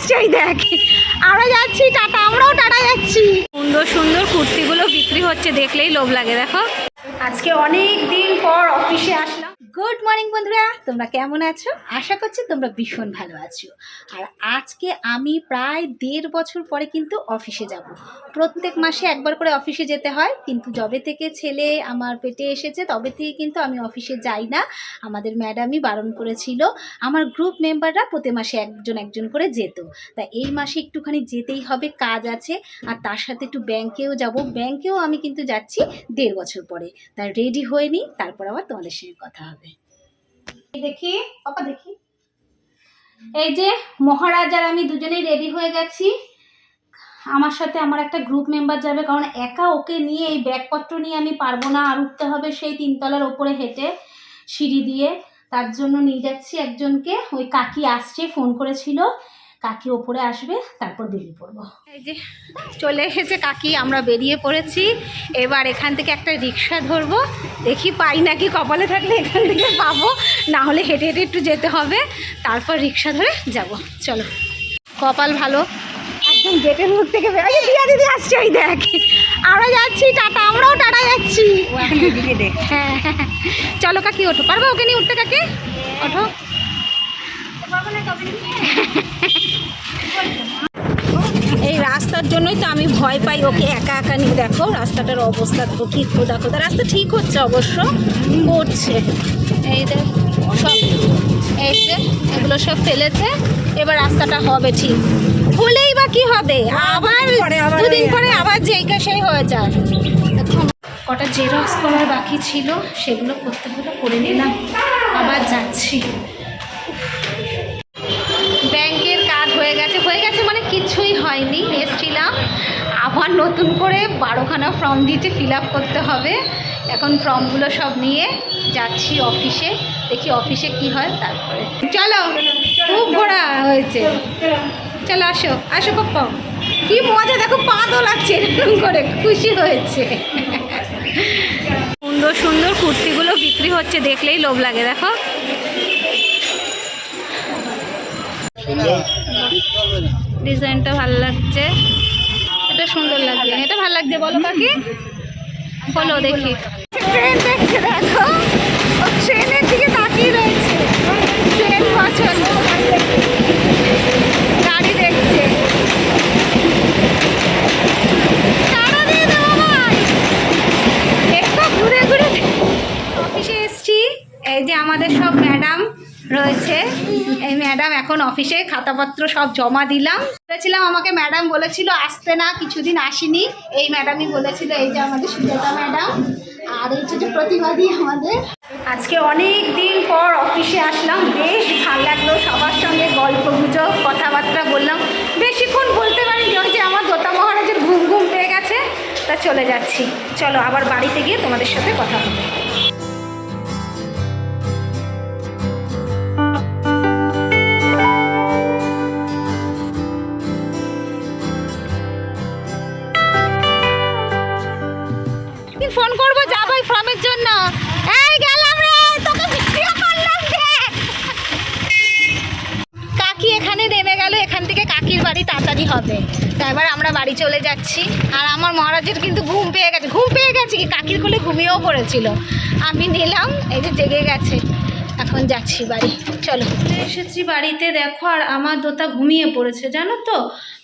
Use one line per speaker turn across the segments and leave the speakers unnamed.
আসছে দেখ। আমরা যাচ্ছি, টাটা, আমরাও টাটা যাচ্ছি। সুন্দর সুন্দর কুর্তিগুলো বিক্রি হচ্ছে, দেখলেই লোভ লাগে, দেখো। আজকে অনেক দিন পর অফিসে আসলাম। গুড মর্নিং বন্ধুরা। তোমরা কেমন আছো? আশা করছি তোমরা ভীষণ ভালো আছো। আর আজকে আমি প্রায় দেড় বছর পরে কিন্তু অফিসে যাব। প্রত্যেক মাসে একবার করে অফিসে যেতে হয়, কিন্তু যবে থেকে ছেলে আমার পেটে এসেছে, তবে থেকে কিন্তু আমি অফিসে যাই না। আমাদের ম্যাডামই বারণ করেছিল, আমার গ্রুপ মেম্বাররা প্রতি মাসে একজন একজন করে যেত। তা এই মাসে একটুখানি যেতেই হবে, কাজ আছে, আর তার সাথে একটু ব্যাংকেও যাব। ব্যাংকেও আমি কিন্তু যাচ্ছি দেড় বছর পরে। তা রেডি হয়ে নিই তারপর আবার তোমাদের সঙ্গে কথা হবে। দেখি, পাপা দেখি। এই যে মহারাজ আর আমি দুজনেই রেডি হয়ে গেছি। আমার সাথে আমার একটা গ্রুপ মেম্বার যাবে, কারণ একা ওকে নিয়ে এই ব্যাগপত্র নিয়ে আমি পারব না, আর উঠতে হবে সেই তিনতলার ওপরে হেঁটে সিঁড়ি দিয়ে। তার জন্য নিয়ে যাচ্ছি একজনকে। ওই কাকি আসছে ফোন করেছিল। কাকি ওপরে আসবে তারপর বেরিয়ে পড়ব। এই যে চলে এসেছে কাকি আমরা বেরিয়ে পড়েছি। এবার এখান থেকে একটা রিক্সা ধরবো। দেখি পাই নাকি কপালে থাকলে এখান থেকে পাবো। না হলে হেঁটে হেঁটে একটু যেতে হবে। তারপর রিক্সা ধরে যাব। চলো। কপাল ভালো। একদম গেটের মুখ থেকে বেরোয় এই দিয়া দিদি আসছে ওই দেখ। আমরা যাচ্ছি টাটা আমরাও টাটা যাচ্ছি। হ্যাঁ হ্যাঁ, হ্যাঁ। চলো কাকি ওঠো। পারব ওকে নিয়ে উঠতে কাকি? ওঠো। রাস্তার জন্যই তো আমি ভয় পাই ওকে একা একা নিয়ে। দেখো রাস্তাটার অবস্থা তো কি খোদা খোদা রাস্তা ঠিক হচ্ছে অবশ্য করছে। এই দেখ সব এই যে এগুলো সব ফেলেছে এবার রাস্তাটা হবে ঠিক। হলেই বা কি হবে? আবার দুদিন পরে আবার যেইকা সেই হয়ে যায়। কটা জেরক্স করার বাকি ছিল সেগুলো করতে হলে করে নিলাম। আবার যাচ্ছি। আবার নতুন করে বারোখানা ফর্ম দিয়েছে ফিল আপ করতে হবে। এখন ফর্মগুলো সব নিয়ে যাচ্ছি অফিসে দেখি অফিসে কি হয় তারপরে। চলো খুব ঘোরা হয়েছে। চলো আসো আসো পাপ্পা। কি মজা দেখো পা দোলাচ্ছে এরকম করে খুশি হয়েছে। সুন্দর সুন্দর কুর্তিগুলো বিক্রি হচ্ছে দেখলেই লোভ লাগে দেখো। ডিজাইনটা ভালো লাগছে। এটা সুন্দর লাগছে। এটা ভালো লাগছে, বলো কাকি। বলো দেখি। ট্রেন দেখছে, দেখো। ট্রেনের দিকে তাকিয়ে রয়েছে। ট্রেন পছন্দ গাড়ি দেখছে। ঘুরে ঘুরে এই যে আমাদের সব ম্যাডাম। রয়েছে। এই ম্যাডাম এখন অফিসে খাতাপত্র সব জমা দিলাম। বলেছিলাম আমাকে ম্যাডাম বলেছিল, আসতে না, কিছুদিন আসিনি। এই ম্যাডামই বলেছিল, এই যে আমাদের সুজাতা ম্যাডাম আর এই যে প্রতিবাদী আমাদের। আজকে অনেক দিন পর অফিসে আসলাম। বেশ ভালো লাগল, সবার সঙ্গে গল্প গুজব কথাবার্তা বললাম। বেশিক্ষণ বলতে ওই যে আমার দোতা মহারাজের ঘুম ঘুম পেয়ে গেছে। তা চলে যাচ্ছি। চলো, আবার বাড়িতে গিয়ে তোমাদের সাথে কথা হবে বাড়ি তাড়াতাড়ি হবে। তো এবার আমরা বাড়ি চলে যাচ্ছি। আর আমার মহারাজের কিন্তু ঘুম পেয়ে গেছে। ঘুম পেয়ে গেছে কি? কাকির কোলে ঘুমিয়েও পড়েছিল। আমি নিলাম, এই যে জেগে গেছে। এখন যাচ্ছি বাড়ি, চলো। এসেছি বাড়িতে, দেখো, আর আমার দোতা ঘুমিয়ে পড়েছে, জানো তো?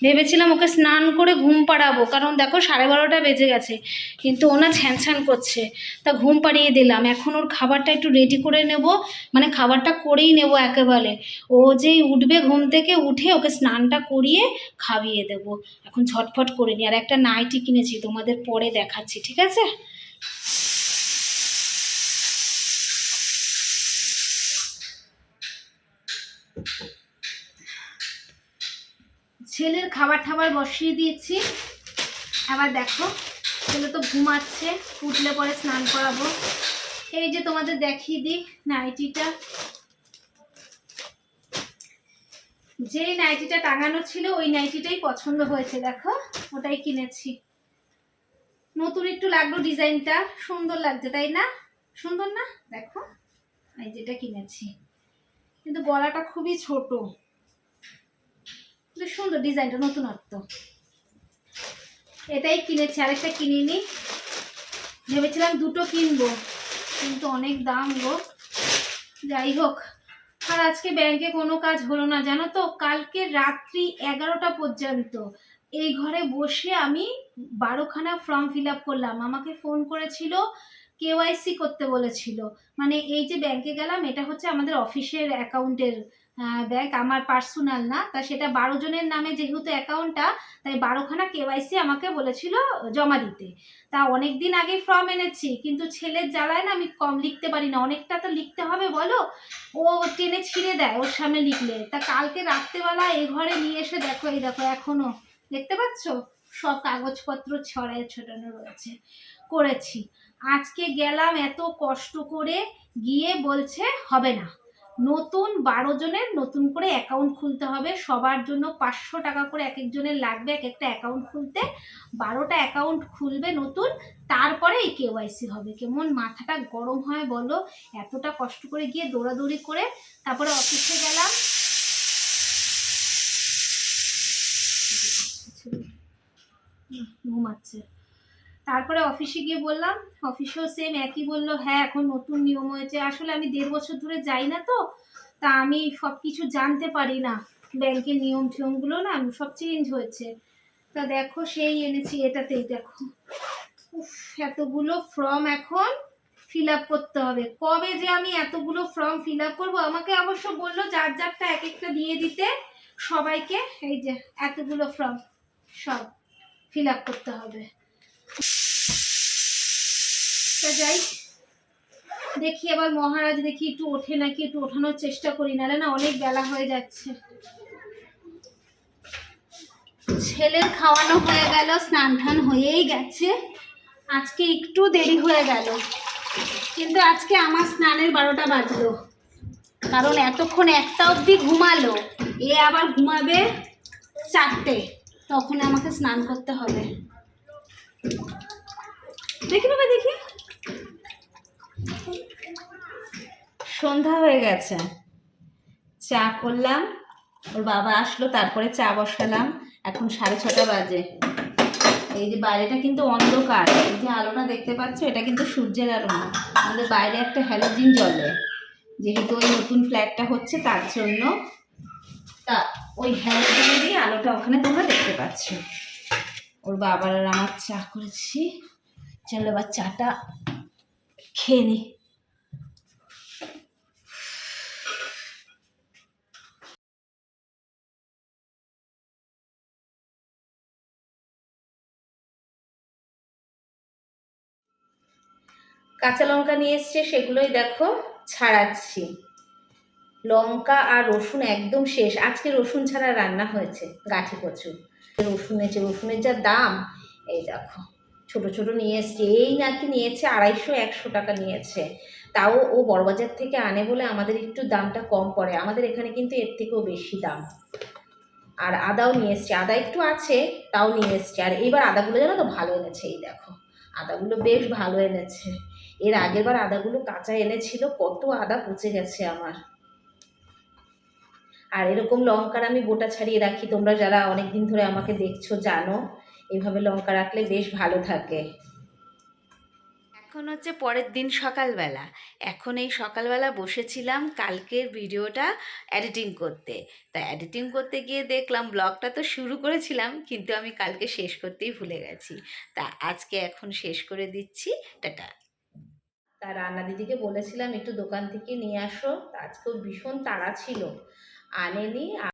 ভেবেছিলাম ওকে স্নান করে ঘুম পাড়াবো, কারণ দেখো, সাড়ে বারোটা বেজে গেছে, কিন্তু ওনা ছ্যান ছ্যান করছে। তা ঘুম পাড়িয়ে দিলাম, এখন ওর খাবারটা একটু রেডি করে নেব মানে খাবারটা করেই নেব একেবারে। ও যেই উঠবে ঘুম থেকে উঠে ওকে স্নানটা করিয়ে খাইয়ে দেব। এখন ঝটফট করে নি, আর একটা নাইটি কিনেছি, তোমাদের পরে দেখাচ্ছি, ঠিক আছে? ছেলের খাবার টাবার বসিয়ে দিয়েছি। আবার দেখো, ছেলে তো ঘুমাচ্ছে, উঠলে পরে স্নান করাবো। এই যে তোমাদের দেখিয়ে দিই নাইটিটা। যে নাইটিটা টাঙানো ছিল, ওই নাইটিটাই পছন্দ হয়েছে, দেখো, ওটাই কিনেছি। নতুন একটু লাগল ডিজাইনটা, সুন্দর লাগছে, তাই না? সুন্দর না? দেখো, এই যেটা কিনেছি। কিন্তু গলাটা খুবই ছোট। কিন্তু সুন্দর ডিজাইনটা, নতুনত্ব। এটাই কিনেছি, আরেকটা কিনিনি। ভেবেছিলাম দুটো কিনবো, কিন্তু অনেক দাম গো। যাই হোক, আর আজকে ব্যাংকে কোনো কাজ হলো না, জানো তো? কালকে রাত্রি এগারোটা পর্যন্ত এই ঘরে বসে আমি বারোখানা ফর্ম ফিল আপ করলাম। আমাকে ফোন করেছিল কেওয়াইসি করতে বলেছিল। মানে এই যে ব্যাংকে গেলাম, এটা হচ্ছে আমাদের অফিসের অ্যাকাউন্টের ব্যাংক আমার পার্সোনাল না। তা সেটা বারো জনের নামে যেহেতু অ্যাকাউন্টটা তাই বারোখানা কেওয়াইসি আমাকে বলেছিল জমা দিতে। তা অনেক দিন আগে ফর্ম এনেছি, কিন্তু ছেলের জ্বালায় না আমি কম লিখতে পারি না। অনেকটা তো লিখতে হবে, বলো? ও টেনে ছিঁড়ে দেয় ওর সামনে লিখলে। তা কালকে রাত্রেবেলা এ ঘরে নিয়ে এসে দেখো, এই দেখো, এখনও। দেখতে পাচ্ছ? সব কাগজপত্র ছড়ায় ছোটানো রয়েছে। করেছি। আজকে গেলাম এত কষ্ট করে গিয়ে বলছে হবে না। নতুন বারো জনের নতুন করে অ্যাকাউন্ট খুলতে হবে। সবার জন্য পাঁচশো টাকা করে এক একজনের লাগবে, এক একটা অ্যাকাউন্ট খুলতে। বারোটা অ্যাকাউন্ট খুলবে নতুন, তারপরে এই কেওয়াইসি হবে। কেমন মাথাটা গরম হয় বলো? এতটা কষ্ট করে গিয়ে দৌড়াদৌড়ি করে তারপরে অফিসে গেলাম। ঘুমাচ্ছে। তারপরে অফিসে গিয়ে বললাম, অফিসেও সেম একই বলল হ্যাঁ এখন নতুন নিয়ম হয়েছে। আসলে আমি দেড় বছর ধরে যাই না তো, তা আমি সব কিছু জানতে পারি না। ব্যাংকের নিয়ম টিয়মগুলো না সব চেঞ্জ হয়েছে। তা দেখো, সেই এনেছি, এটাতেই দেখো। উফ, এতগুলো ফর্ম এখন ফিল আপ করতে হবে। কবে যে আমি এতগুলো ফর্ম ফিল আপ করব? আমাকে অবশ্য বলল যার যারটা এক একটা দিয়ে দিতে। সবাইকে, এই যে, এতগুলো ফর্ম সব। ফিল আপ করতে হবে। যাই, দেখি আবার মহারাজ দেখি একটু ওঠে নাকি, একটু ওঠানোর চেষ্টা করি, নাহলে না অনেক বেলা হয়ে যাচ্ছে। ছেলের খাওয়ানো হয়ে গেল, স্নান টান হয়েই গেছে। আজকে একটু দেরি হয়ে গেল। কিন্তু আজকে আমার স্নানের বারোটা বাজলো। কারণ এতক্ষণ একটা অবধি ঘুমালো, এ আবার ঘুমাবে চারটে। তখন আমাকে স্নান করতে হবে। দেখি বাবা, দেখি।
সন্ধ্যা হয়ে গেছে। চা করলাম, ওর বাবা আসলো, তারপরে চা বসালাম। এখন সাড়ে ছটা বাজে। এই যে বাইরেটা কিন্তু অন্ধকার। এই যে আলোটা দেখতে পাচ্ছ, এটা কিন্তু সূর্যের আলো না। আমাদের বাইরে একটা হ্যালোজিন জ্বলে। যেহেতু ওই নতুন ফ্ল্যাটটা হচ্ছে, তার জন্য তা ওই হ্যালোজিন দিয়ে আলোটা ওখানে তোমরা দেখতে পাচ্ছ। ওর বাবার আর আমার চা করেছি। চলো এবার চাটা খেয়ে নি। কাঁচা লঙ্কা নিয়ে এসছে, সেগুলোই দেখো, ছাড়াচ্ছি। লঙ্কা আর রসুন একদম শেষ। আজকে রসুন ছাড়া রান্না হয়েছে গাঠি কচু। রসুন আছে রসুনের যা দাম, এই দেখো, ছোট ছোট নিয়ে এসছে। এই নাকি নিয়েছে আড়াইশো, একশো টাকা নিয়েছে। তাও ও বড়বাজার থেকে আনে বলে আমাদের একটু দামটা কম পড়ে। আমাদের এখানে কিন্তু এর থেকেও বেশি দাম। আর আদাও নিয়ে এসছে। আদা একটু আছে, তাও নিয়ে এসছে। আর এবার আদাগুলো জানো তো ভালো এনেছে, এই দেখো। আদাগুলো বেশ ভালো এনেছে। এর আগের বার আদাগুলো কাঁচা এনেছিল, কত আদা পচে গেছে আমার। আর এরকম লঙ্কার আমি গোটা ছাড়িয়ে রাখি। তোমরা যারা অনেক দিন ধরে আমাকে দেখছ জানো। এইভাবে লঙ্কা রাখলে বেশ ভালো থাকে।
এখন হচ্ছে পরের দিন সকালবেলা। এখন এই সকালবেলা বসেছিলাম কালকের ভিডিওটা এডিটিং করতে। তা এডিটিং করতে গিয়ে দেখলাম ব্লগটা তো শুরু করেছিলাম কিন্তু আমি কালকে শেষ করতেই ভুলে গেছি। তা আজকে এখন শেষ করে দিচ্ছি। টাটা।
তা রান্না দিদিকে বলেছিলাম একটু দোকান থেকে নিয়ে আসো। আজকেও ভীষণ তাড়া ছিল। అనేది